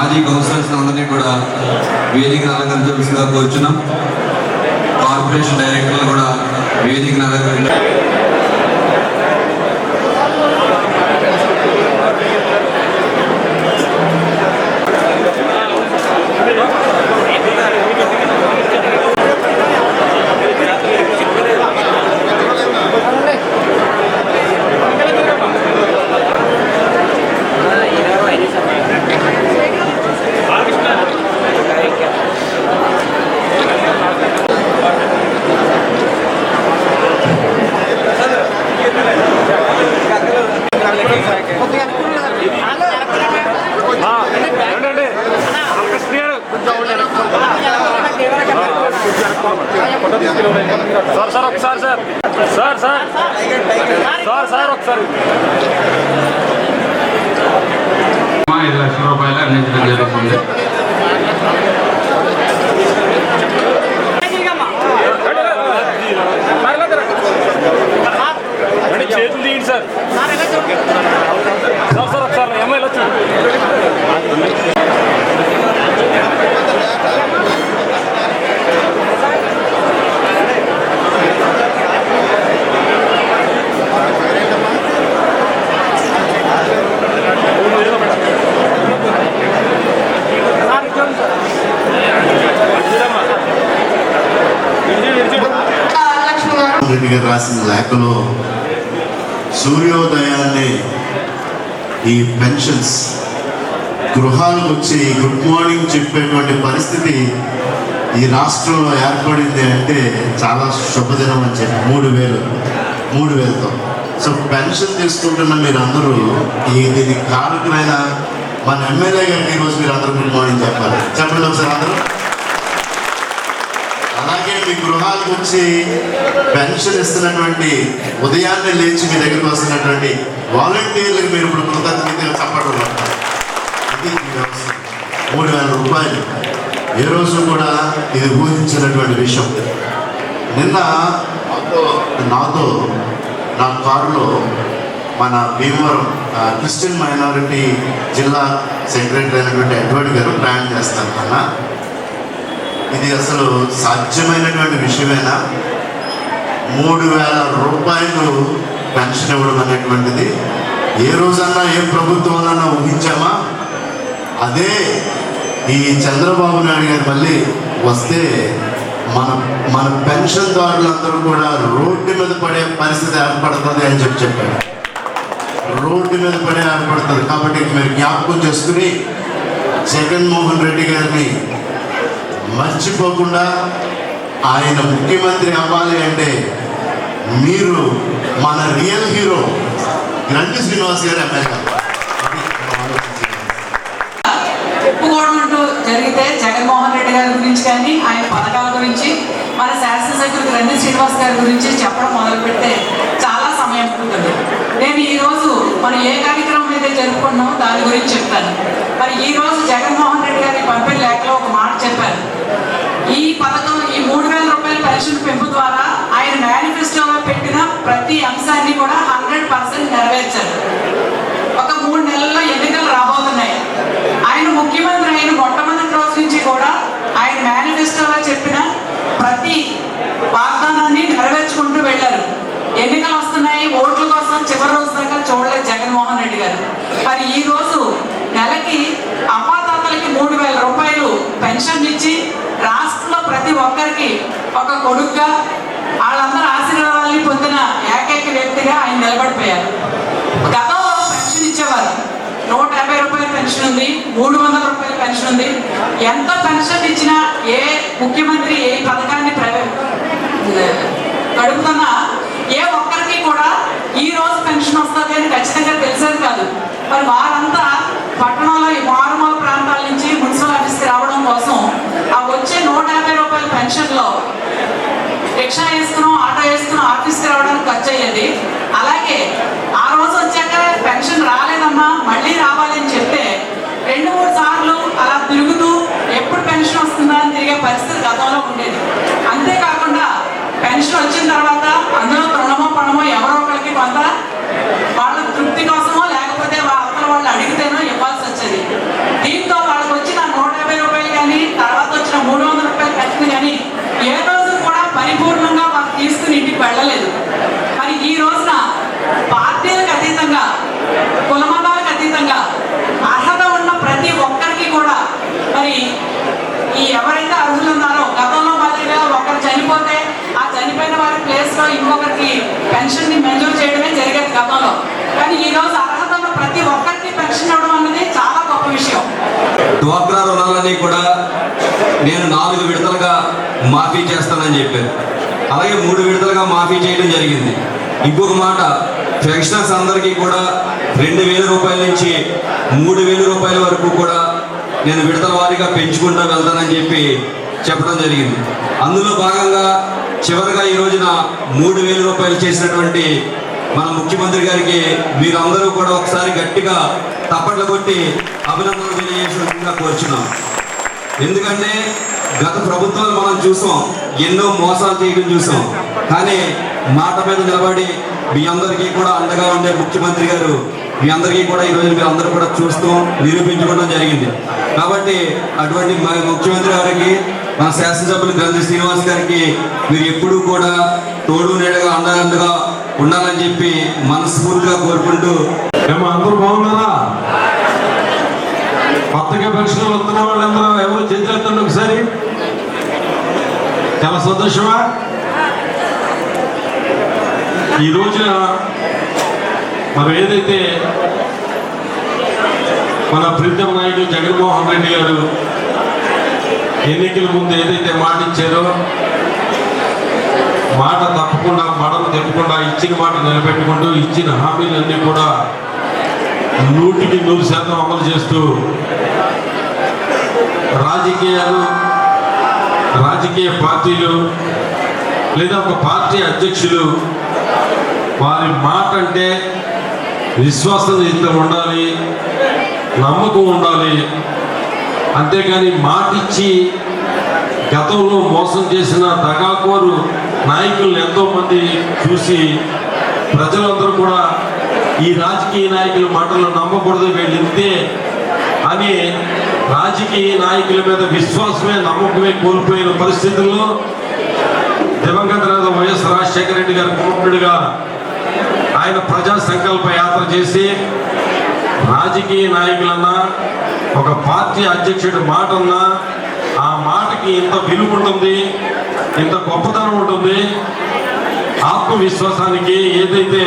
మాజీ కౌన్సిలర్స్ అందరినీ కూడా వేదిక అలంకరించవలసిందిగా కోరుచున్నాం కార్పొరేషన్ డైరెక్టర్లు కూడా వేదిక అలంకరించారు సార్ సార్ ఒకసారి రెడ్డి గారు రాసిన లేఖలో సూర్యోదయాన్ని ఈ పెన్షన్స్ గృహాలకు వచ్చి గుడ్ మార్నింగ్ చెప్పేటువంటి పరిస్థితి ఈ రాష్ట్రంలో ఏర్పడింది అంటే చాలా శుభదినం అని చెప్పి మూడు వేలు మూడు వేలతో. సో పెన్షన్ తీసుకుంటున్న మీరందరూ ఈ దీనికి కారకులైన మన ఎమ్మెల్యే గారికి ఈరోజు మీరు అందరూ గుడ్ మార్నింగ్ చెప్పాలి. చెప్పండి ఒకసారి అందరూ. అలాగే మీ గృహాలకు వచ్చి పెన్షన్ ఇస్తున్నటువంటి ఉదయాన్నే లేచి మీ దగ్గరకు వస్తున్నటువంటి వాలంటీర్లకు మీరు ఇప్పుడు కృతజ్ఞతగా చెప్పడం ఇది మూడు వేల రూపాయలు. ఏ రోజు కూడా ఇది ఊహించినటువంటి విషయం. నిన్న నాతో నాతో నా కారులో మన భీమవరం క్రిస్టియన్ మైనారిటీ జిల్లా సెక్రటరీ అయినటువంటి ఎడ్వర్డ్ గారు ప్రయాణం చేస్తారు అన్న. ఇది అసలు సాధ్యమైనటువంటి విషయమేనా? మూడు వేల రూపాయలు పెన్షన్ ఇవ్వడం అనేటువంటిది ఏ రోజన్నా ఏ ప్రభుత్వంలోనన్నా ఊహించామా? అదే ఈ చంద్రబాబు నాయుడు గారు మళ్ళీ వస్తే మన మన పెన్షన్దారులందరూ కూడా రోడ్డు మీద పడే పరిస్థితి ఏర్పడుతుంది అని చెప్పి చెప్పారు. రోడ్డు మీద పడే ఏర్పడతారు కాబట్టి మీరు జ్ఞాపకం చేసుకుని జగన్మోహన్ రెడ్డి గారిని మర్చిపోకుండా ఆయన ముఖ్యమంత్రి అవ్వాలి అంటే మీరు మన రియల్ హీరో గ్రంటి శ్రీనివాస్ గారు ఎమ్మెల్యే చెప్పుకోవడం అంటూ జరిగితే జగన్మోహన్ రెడ్డి గారి గురించి కానీ ఆయన పథకాల గురించి మన శాసనసభ్యులు గ్రంథి శ్రీనివాస్ గారి గురించి చెప్పడం మొదలు నేను ఈరోజు మనం ఏ కార్యక్రమం అయితే జరుపుకున్నామో దాని గురించి చెప్తాను. మరి ఈరోజు జగన్మోహన్ రెడ్డి గారి పంపిణీ లేఖలో ఒక మాట చెప్పారు. ఈ పథకం ఈ మూడు వేల రూపాయల పెన్షన్ పెంపు ద్వారా ఆయన మేనిఫెస్టోలో పెట్టిన ప్రతి అంశాన్ని కూడా హండ్రెడ్ పర్సెంట్ నెరవేర్చారు. ఒక మూడు నెలల్లో ఎన్నికలు రాబోతున్నాయి. ఆయన ముఖ్యమంత్రి అయిన మొట్టమొదటి రోజు నుంచి కూడా ఆయన మేనిఫెస్టోలో చెప్పిన ప్రతి వాగ్దానాన్ని నెరవేర్చుకుంటూ వెళ్ళారు. ఎన్నికల వస్తున్నాయి ఓట్ల కోసం చివరి రోజు దాకా చూడలేదు జగన్మోహన్ రెడ్డి గారు మరి ఈ రోజు నెలకి అమ్మాతాతలకి మూడు వేల రూపాయలు పెన్షన్ ఇచ్చి రాష్ట్రంలో ప్రతి ఒక్కరికి ఒక కొడుకుగా వాళ్ళందరూ ఆశీర్వాదాలని పొందిన ఏకైక వ్యక్తిగా ఆయన నిలబడిపోయారు. గతంలో పెన్షన్ ఇచ్చేవారు. నూట యాభై రూపాయల పెన్షన్ ఉంది మూడు వందల రూపాయల పెన్షన్ ఉంది. ఎంత పెన్షన్ ఇచ్చినా ఏ ముఖ్యమంత్రి ఏ పథకాన్ని గడుపుతున్నా ఏ ఒక్కరికి కూడా ఈ రోజు పెన్షన్ వస్తుంది అని ఖచ్చితంగా తెలిసేది కాదు. మరి వారంతా పట్టణంలో ఈ మారుమూల ప్రాంతాల నుంచి మున్సిపల్ ఆఫీస్కి రావడం కోసం ఆ వచ్చే నూట యాభై రూపాయల పెన్షన్లో రిక్షా వేసుకున్నాం ఆటో వేసుకున్నాం ఆఫీస్కి రావడానికి ఖర్చు అయ్యేది. అలాగే ఆ రోజు వచ్చాక పెన్షన్ రాలేదమ్మా మళ్ళీ రావాలి అని చెప్తే రెండు మూడు సార్లు అలా తిరుగుతూ ఎప్పుడు పెన్షన్ వస్తుందా అని తిరిగే పరిస్థితి గతంలో ఉండేది. పెన్షన్ని చేయడమే జరిగేది గతంలో కానీ ఈ రోజు అర్హత ప్రతి ఒక్కరికి పెన్షన్ ఇవ్వడం అనేది చాలా గొప్ప విషయం. డ్వాక్రా రుణాలని కూడా నేను నాలుగు విడతలుగా మాఫీ చేస్తానని చెప్పాను అలాగే మూడు విడతలుగా మాఫీ చేయడం జరిగింది. ఇంకొక మాట పెన్షనర్స్ అందరికీ కూడా రెండు వేల రూపాయల నుంచి మూడు వేల రూపాయల వరకు కూడా నేను విడతల వారీగా పెంచుకుంటూ వెళ్తానని చెప్పి చెప్పడం జరిగింది. అందులో భాగంగా చివరిగా ఈ రోజున మూడు వేల రూపాయలు చేసినటువంటి మన ముఖ్యమంత్రి గారికి మీరందరూ కూడా ఒకసారి గట్టిగా తప్పట్లు కొట్టి అభినందనలు తెలియజేసినట్టుగా కోరుచున్నాం. ఎందుకంటే గత ప్రభుత్వాలు మనం చూసాం ఎన్నో మోసాలు చేయడం చూసాం. కానీ మాట మీద నిలబడి మీ అందరికీ కూడా అండగా ఉండే ముఖ్యమంత్రి గారు మీ అందరికీ కూడా ఈరోజు మీరు అందరూ కూడా చూస్తూ నిరూపించుకోవడం జరిగింది. కాబట్టి అటువంటి ముఖ్యమంత్రి గారికి మా శాసనసభ్యులు గ్రంథి శ్రీనివాస్ గారికి మీరు ఎప్పుడూ కూడా తోడు నీడగా అండగా ఉండాలని చెప్పి మనస్ఫూర్తిగా కోరుకుంటూ ఏమో అందరూ బాగున్నారా? కొత్తగా పరీక్షలు వస్తున్న వాళ్ళందరూ ఎవరు చేతులు ఒకసారి. చాలా సంతోషమా? ఈ రోజున మనం ఏదైతే మన ప్రీతం నాయుడు జగన్మోహన్ రెడ్డి గారు ఎన్నికల ముందు ఏదైతే మాట ఇచ్చారో మాట తప్పకుండా మడం తెప్పకుండా ఇచ్చిన మాట నిలబెట్టుకుంటూ ఇచ్చిన హామీలన్నీ కూడా నూటికి నూరు శాతం అమలు చేస్తూ రాజకీయాలు రాజకీయ పార్టీలు లేదా ఒక పార్టీ అధ్యక్షులు వారి మాట అంటే విశ్వాసనీయత ఉండాలి నమ్మకం ఉండాలి అంతేకాని మాటిచ్చి గతంలో మోసం చేసిన దగాకోరు నాయకులను ఎంతోమంది చూసి ప్రజలందరూ కూడా ఈ రాజకీయ నాయకుల మాటలు నమ్మకూడదు వీళ్ళు అని రాజకీయ నాయకుల మీద విశ్వాసమే నమ్మకమే కోల్పోయిన పరిస్థితుల్లో దివంగత నేత వైఎస్ రాజశేఖర రెడ్డి గారి కుమారుడిగా ఆయన ప్రజా సంకల్ప యాత్ర చేసి రాజకీయ నాయకులన్నా ఒక పార్టీ అధ్యక్షుడి మాట అన్నా ఆ మాటకి ఇంత విలువ ఉంటుంది ఇంత గొప్పతనం ఉంటుంది. ఆత్మవిశ్వాసానికి ఏదైతే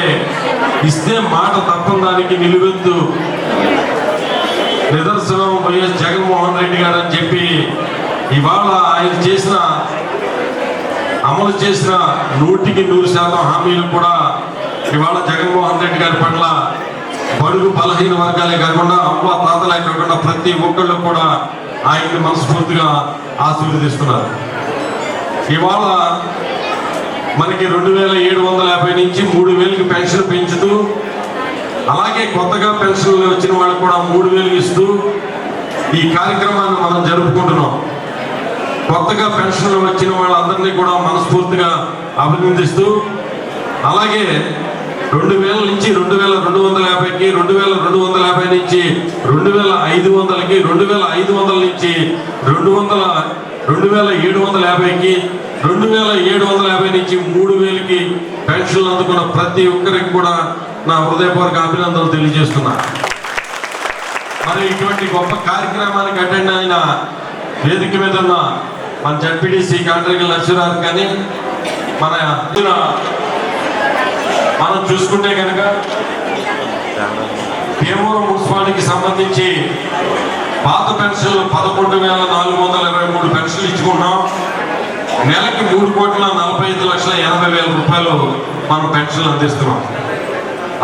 ఇస్తే మాట తప్పని దానికి నిలువెత్తు. నిదర్శనం వైఎస్ జగన్మోహన్ రెడ్డి గారు అని చెప్పి ఇవాళ ఆయన చేసిన అమలు చేసిన నూటికి నూరు శాతం హామీలు కూడా ఇవాళ జగన్మోహన్ రెడ్డి గారి పట్ల బడుగు బలహీన వర్గాలే కాకుండా అమ్మ తాతలే కాకుండా ప్రతి ఒక్కళ్ళు కూడా ఆయన్ని మనస్ఫూర్తిగా ఆశీర్వదిస్తున్నారు. ఇవాళ మనకి రెండు వేల ఏడు వందల యాభై నుంచి మూడు వేలకి పెన్షన్ పెంచుతూ అలాగే కొత్తగా పెన్షన్లు వచ్చిన వాళ్ళు కూడా మూడు వేలు ఇస్తూ ఈ కార్యక్రమాన్ని మనం జరుపుకుంటున్నాం. కొత్తగా పెన్షన్లు వచ్చిన వాళ్ళందరినీ కూడా మనస్ఫూర్తిగా అభినందిస్తూ అలాగే రెండు వేల నుంచి రెండు వేల రెండు వందల యాభైకి రెండు వేల రెండు వందల యాభై నుంచి రెండు వేల ఐదు వందలకి రెండు వేల ఐదు వందల నుంచి రెండు వందల రెండు వేల ఏడు వందల యాభైకి రెండు వేల ఏడు వందల యాభై నుంచి మూడు వేలకి పెన్షన్లు అందుకున్న ప్రతి ఒక్కరికి కూడా నా హృదయపూర్వక అభినందనలు తెలియజేస్తున్నా. మరి ఇటువంటి గొప్ప కార్యక్రమానికి అటెండ్ అయిన వేదిక మీద ఉన్న మన జడ్పీటీసీ కాంట్రికల్ నరసింహారు కానీ మన మనం చూసుకుంటే కనుక భీమవరం మున్సిపాలిటీకి సంబంధించి పాత పెన్షన్లు పదకొండు వేల నాలుగు వందల ఇరవై మూడు పెన్షన్లు ఇచ్చుకుంటున్నాం. నెలకి మూడు కోట్ల నలభై ఐదు లక్షల ఎనభై వేల రూపాయలు మనం పెన్షన్లు అందిస్తున్నాం.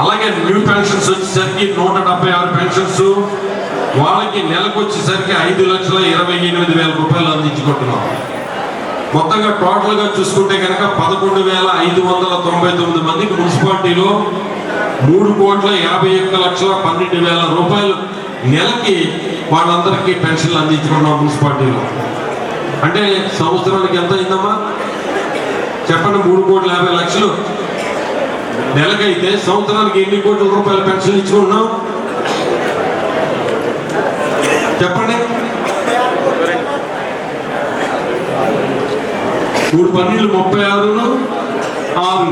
అలాగే న్యూ పెన్షన్స్ వచ్చేసరికి నూట డెబ్బై ఆరు పెన్షన్స్. వాళ్ళకి నెలకు వచ్చేసరికి ఐదు లక్షల ఇరవై ఎనిమిది వేల రూపాయలు అందించుకుంటున్నాం. మొత్తంగా టోటల్గా చూసుకుంటే కనుక పదకొండు వేల ఐదు వందల తొంభై తొమ్మిది మందికి మున్సిపాలిటీలో మూడు కోట్ల యాభై ఒక్క లక్షల పన్నెండు వేల రూపాయలు నెలకి వాళ్ళందరికీ పెన్షన్లు అందించుకున్నాం మున్సిపాలిటీలో. అంటే సంవత్సరానికి ఎంత అయిందమ్మా? చెప్పండి మూడు కోట్ల యాభై లక్షలు. నెలకైతే సంవత్సరానికి ఎన్ని కోట్ల రూపాయల పెన్షన్ ఇచ్చుకుంటున్నాం చెప్పండి మూడు పన్నెండు ముప్పై ఆరును ఆరు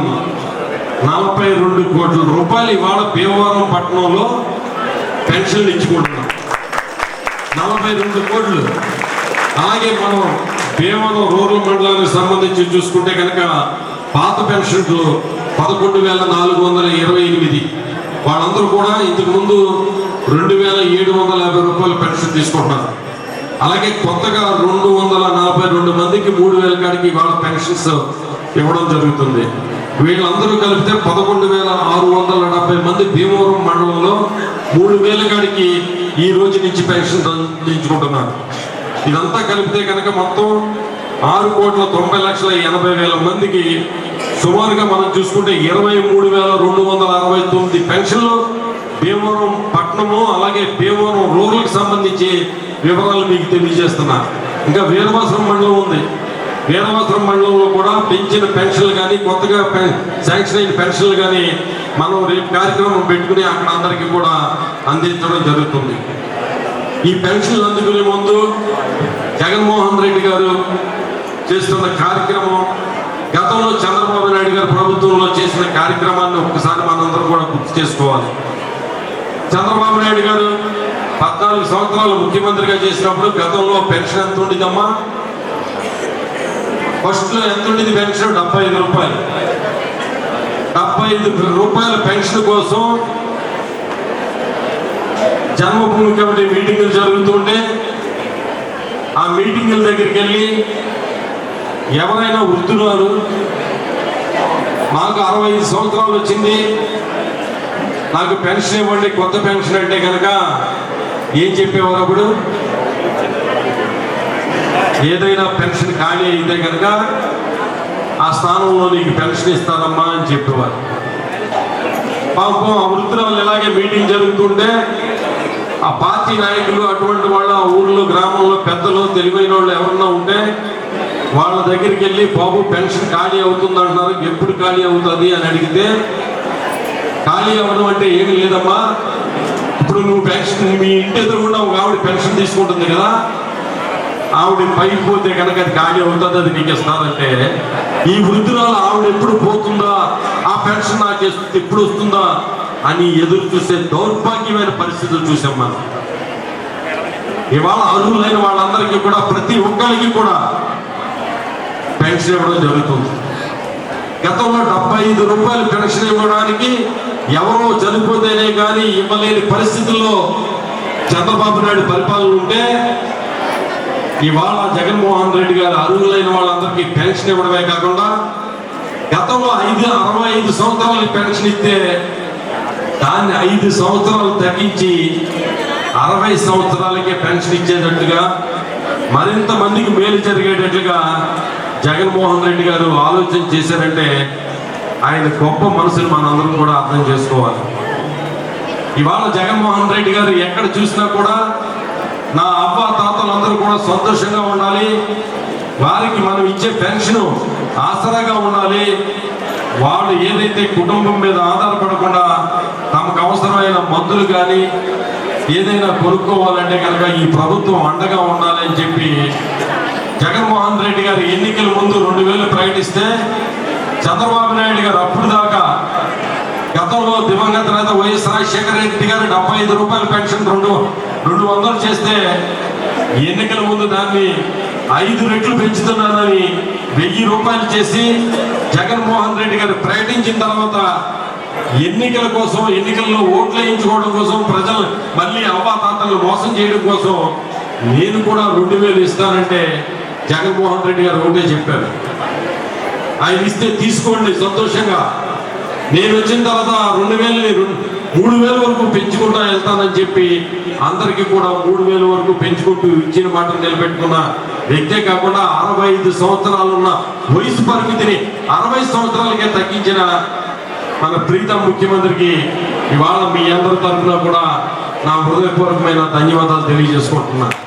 నలభై రెండు కోట్ల రూపాయలు ఇవాళ భీమవరం పట్టణంలో పెన్షన్లు ఇచ్చుకుంటున్నాం. నలభై రెండు కోట్లు. అలాగే మనం భీమవరం రూరల్ మండలానికి సంబంధించి చూసుకుంటే కనుక పాత పెన్షన్లు పదకొండు వేల నాలుగు వందల ఇరవై ఎనిమిది. వాళ్ళందరూ కూడా ఇంతకుముందు రెండు వేల ఏడు వందల యాభై రూపాయలు పెన్షన్ తీసుకుంటున్నారు. అలాగే కొత్తగా రెండు వందల నలభై రెండు మందికి మూడు వేల కాడికి ఇవాళ పెన్షన్స్ ఇవ్వడం జరుగుతుంది. వీళ్ళందరూ కలిపితే పదకొండు వేల ఆరు వందల డెబ్బై మంది భీమవరం మండలంలో మూడు వేల కాడికి ఈ రోజు నుంచి పెన్షన్ అందించుకుంటున్నారు. ఇదంతా కలిపితే కనుక మొత్తం ఆరు కోట్ల తొంభై లక్షల ఎనభై వేల మందికి సుమారుగా మనం చూసుకుంటే ఇరవై మూడు వేల రెండు వందల అరవై తొమ్మిది పెన్షన్లు భీమవరం పట్టణము అలాగే భీమవరం రూరల్కి సంబంధించి వివరాలు మీకు తెలియజేస్తున్నా. ఇంకా వీరవాసరం మండలం ఉంది. వీరవాసరం మండలంలో కూడా పెంచిన పెన్షన్లు కానీ కొత్తగా శాంక్షన్ అయిన పెన్షన్లు కానీ మనం రేపు కార్యక్రమం పెట్టుకుని అక్కడ అందరికీ కూడా అందించడం జరుగుతుంది. ఈ పెన్షన్లు అందుకునే ముందు జగన్మోహన్ రెడ్డి గారు చేస్తున్న కార్యక్రమం గతంలో చంద్రబాబు నాయుడు గారు ప్రభుత్వంలో చేసిన కార్యక్రమాన్ని ఒక్కసారి మనందరం కూడా గుర్తు చేసుకోవాలి. చంద్రబాబు నాయుడు గారు పద్నాలుగు సంవత్సరాలు ముఖ్యమంత్రిగా చేసినప్పుడు గతంలో పెన్షన్ ఎంత ఉండేదమ్మా? ఫస్ట్లో ఎంత ఉండేది పెన్షన్? డెబ్బై ఐదు రూపాయలు. డెబ్బై ఐదు రూపాయల పెన్షన్ కోసం జన్మభూమి కమిటీ మీటింగులు జరుగుతుంటే ఆ మీటింగుల దగ్గరికి వెళ్ళి ఎవరైనా వృద్ధురాలు మాకు అరవై ఐదు సంవత్సరాలు వచ్చింది. నాకు పెన్షన్ ఇవ్వండి కొత్త పెన్షన్ అంటే కనుక ఏం చెప్పేవారు అప్పుడు? ఏదైనా పెన్షన్ ఖాళీ అయితే కనుక ఆ స్థానంలో నీకు పెన్షన్ ఇస్తారమ్మా అని చెప్పేవారు. పాపం ఆ వృద్ధురాలు ఇలాగే మీటింగ్ జరుగుతుంటే ఆ పార్టీ నాయకులు అటువంటి వాళ్ళ ఆ ఊర్లో గ్రామంలో పెద్దలు తెలివైన వాళ్ళు ఎవరన్నా ఉంటే వాళ్ళ దగ్గరికి వెళ్ళి బాబు పెన్షన్ ఖాళీ అవుతుంది అంటున్నారు ఎప్పుడు ఖాళీ అవుతుంది? అని అడిగితే ఖాళీ అవ్వడం అంటే ఏమి లేదమ్మా. ఇప్పుడు నువ్వు పెన్షన్ మీ ఇంటి ఎదురుగుండా ఒక ఆవిడ పెన్షన్ తీసుకుంటుంది కదా. ఆవిడ పైకి పోతే కనుక అది ఖాళీ అవుతుంది? అది నీకు ఇస్తానంటే ఈ వృద్ధురాలు ఆవిడ ఎప్పుడు పోతుందా? ఆ పెన్షన్ నాకు ఎస్- ఎప్పుడు వస్తుందా? అని ఎదురు చూసే దౌర్భాగ్యమైన పరిస్థితులు చూసాం మనం. ఇవాళ అర్హులైన వాళ్ళందరికీ కూడా ప్రతి ఒక్కరికి కూడా పెన్షన్ ఇవ్వడం జరుగుతుంది. గతంలో డెబ్బై ఐదు రూపాయలు పెన్షన్ ఇవ్వడానికి ఎవరో చనిపోతేనే కానీ ఇవ్వలేని పరిస్థితుల్లో చంద్రబాబు నాయుడు పరిపాలన ఉంటే ఇవాళ జగన్మోహన్ రెడ్డి గారు అర్హులైన వాళ్ళందరికీ పెన్షన్ ఇవ్వడమే కాకుండా గతంలో ఐదు అరవై ఐదు సంవత్సరాలకి పెన్షన్ ఇస్తే దాన్ని ఐదు సంవత్సరాలు తగ్గించి అరవై సంవత్సరాలకే పెన్షన్ ఇచ్చేటట్టుగా మరింత మందికి మేలు జరిగేటట్లుగా జగన్మోహన్ రెడ్డి గారు ఆలోచన చేశారంటే ఆయన గొప్ప మనసుని మనందరం కూడా అర్థం చేసుకోవాలి. ఇవాళ జగన్మోహన్ రెడ్డి గారు ఎక్కడ చూసినా కూడా నా అవ్వ తాతలందరూ కూడా సంతోషంగా ఉండాలి. వారికి మనం ఇచ్చే పెన్షన్ ఆసరాగా ఉండాలి. వాళ్ళు ఏదైతే కుటుంబం మీద ఆధారపడకుండా తమకు అవసరమైన మందులు కానీ ఏదైనా కొనుక్కోవాలంటే కనుక ఈ ప్రభుత్వం అండగా ఉండాలని చెప్పి జగన్మోహన్ రెడ్డి గారు ఎన్నికల ముందు రెండు వేలు ప్రకటిస్తే చంద్రబాబు నాయుడు గారు అప్పుడు దాకా గతంలో దివంగత నేత వైఎస్ రాజశేఖర రెడ్డి గారు డెబ్బై ఐదు రూపాయల పెన్షన్ రెండు రెండు వందలు చేస్తే ఎన్నికల ముందు దాన్ని ఐదు రెట్లు పెంచుతున్నానని వెయ్యి రూపాయలు చేసి జగన్మోహన్ రెడ్డి గారు ప్రకటించిన తర్వాత ఎన్నికల కోసం ఎన్నికల్లో ఓట్లు వేయించుకోవడం కోసం ప్రజలు మళ్ళీ అవ్వాతాతలను మోసం చేయడం కోసం నేను కూడా రెండు వేలు ఇస్తానంటే జగన్మోహన్ రెడ్డి గారు ఒకటే చెప్పారు. ఆయన ఇస్తే తీసుకోండి సంతోషంగా. నేను వచ్చిన తర్వాత రెండు వేలని రెండు- మూడు వేల వరకు పెంచుకుంటా వెళ్తానని చెప్పి అందరికీ కూడా మూడు వేల వరకు పెంచుకుంటూ ఇచ్చిన మాట నిలబెట్టుకున్న. వ్యక్తే కాకుండా అరవై ఐదు సంవత్సరాలు ఉన్న వయసు పరిమితిని అరవై సంవత్సరాలకే తగ్గించిన మన ప్రీతం ముఖ్యమంత్రికి ఇవాళ మీ అందరి తరఫున కూడా నా హృదయపూర్వకమైన ధన్యవాదాలు తెలియజేసుకుంటున్నాను